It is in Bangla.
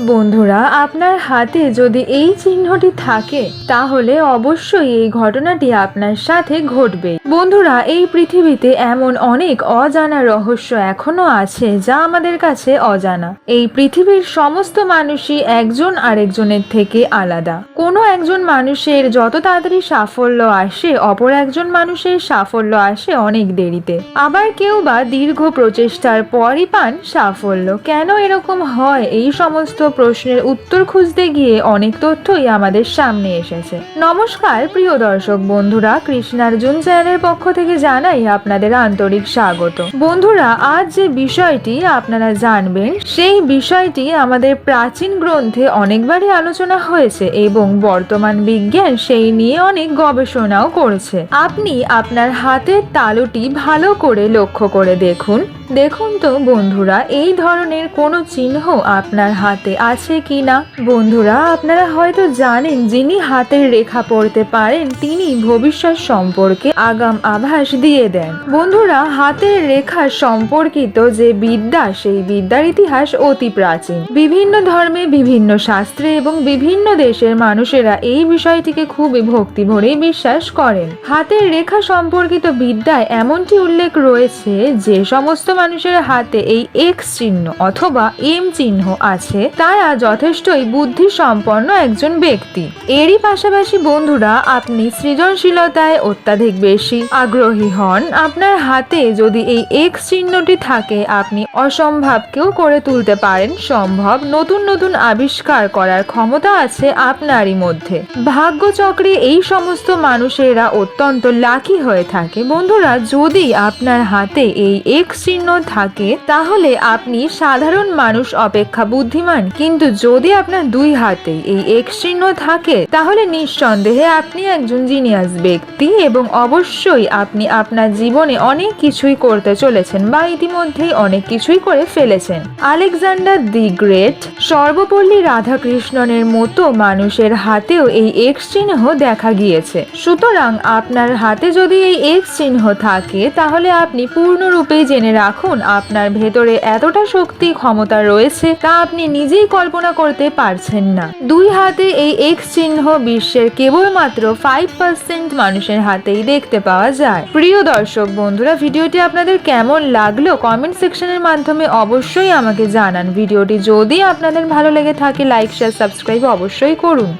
বন্ধুরা, আপনার হাতে যদি এই চিহ্নটি থাকে, তাহলে অবশ্যই এই ঘটনাটি আপনার সাথে ঘটবে। বন্ধুরা, এই পৃথিবীতে এমন অনেক অজানা রহস্য এখনও আছে যা আমাদের কাছে অজানা। এই পৃথিবীর সমস্ত মানুষই একজন আরেকজনের থেকে আলাদা। কোনো একজন মানুষের যত তাড়াতাড়ি সাফল্য আসে, অপর একজন মানুষের সাফল্য আসে অনেক দেরিতে। আবার কেউ বা দীর্ঘ প্রচেষ্টার পরই পান সাফল্য। কেন এরকম হয়? এই সমস্ত প্রশ্নের উত্তর খুঁজতে গিয়ে অনেক তথ্যই আমাদের সামনে এসেছে। নমস্কার, প্রিয় দর্শক বন্ধুরা, কৃষ্ণার্জুন চ্যানেলের পক্ষ থেকে জানাই আপনাদের আন্তরিক স্বাগত। বন্ধুরা, আজ যে বিষয়টি আপনারা জানবেন, সেই বিষয়টি আমাদের প্রাচীন গ্রন্থে অনেকবারই আলোচনা হয়েছে এবং বর্তমান বিজ্ঞান সেই নিয়ে অনেক গবেষণাও করেছে। আপনি আপনার হাতের তালুটি ভালো করে লক্ষ্য করে দেখুন। দেখুন তো বন্ধুরা, এই ধরনের কোনো চিহ্ন আপনার হাতে আছে কি না? বন্ধুরা, আপনারা হয়তো জানেন, যিনি হাতের রেখা পড়তে পারেন, তিনি ভবিষ্যৎ সম্পর্কে আগাম আভাস দিয়ে দেন। বন্ধুরা, হাতের রেখা সম্পর্কিত যে বিদ্যা, সেই বিদ্যার ইতিহাস অতি প্রাচীন। বিভিন্ন ধর্মে, বিভিন্ন শাস্ত্রে এবং বিভিন্ন দেশের মানুষেরা এই বিষয়টিকে খুবই ভক্তি ভরেই বিশ্বাস করেন। হাতের রেখা সম্পর্কিত বিদ্যায় এমনটি উল্লেখ রয়েছে যে সমস্ত মানুষের হাতে এই এক্স চিহ্ন অথবা এম চিহ্ন আছে, তারা যথেষ্টই বুদ্ধি সম্পন্ন একজন ব্যক্তি। এরই পাশাপাশি বন্ধুরা, আপনি সৃজনশীলতায় অত্যাধিক বেশি আগ্রহী হন। আপনার হাতে যদি এই এক্স চিহ্নটি থাকে, আপনি অসম্ভবকেও করে তুলতে পারেন। সম্ভব নতুন নতুন আবিষ্কার করার ক্ষমতা আছে আপনারই মধ্যে। ভাগ্যচক্রে এই সমস্ত মানুষেরা অত্যন্ত লাকি হয়ে থাকে। বন্ধুরা, যদি আপনার হাতে এই এক্স চিহ্ন থাকে, তাহলে আপনি সাধারণ মানুষ অপেক্ষা বুদ্ধিমান। কিন্তু যদি আপনার দুই হাতে এই এক্স চিহ্ন থাকে, তাহলে নিঃসন্দেহে আপনি একজন জিনিয়াস ব্যক্তি এবং অবশ্যই আপনি আপনার জীবনে অনেক কিছুই করতে চলেছেন বা ইতিমধ্যেই অনেক কিছুই করে ফেলেছেন। আলেকজান্ডার দি গ্রেট সর্বপল্লী রাধাকৃষ্ণনের মতো মানুষের হাতেও এই এক্স চিহ্ন দেখা গিয়েছে। সুতরাং আপনার হাতে যদি এই এক্স চিহ্ন থাকে, তাহলে আপনি পূর্ণরূপে জেনে রাখুন, আপনার ভেতরে এতটা শক্তি, ক্ষমতা রয়েছে তা আপনি নিজেই কল্পনা করতে পারছেন না। দুই হাতে এই এক্স চিহ্ন বিশ্বের কেবলমাত্র ফাইভ পার্সেন্ট মানুষের হাতেই দেখতে পাওয়া যায়। প্রিয় দর্শক বন্ধুরা, ভিডিওটি আপনাদের কেমন লাগল কমেন্ট সেকশনের মাধ্যমে অবশ্যই আমাকে জানান। ভিডিওটি যদি আপনাদের ভালো লেগে থাকে, লাইক শেয়ার সাবস্ক্রাইব অবশ্যই করুন।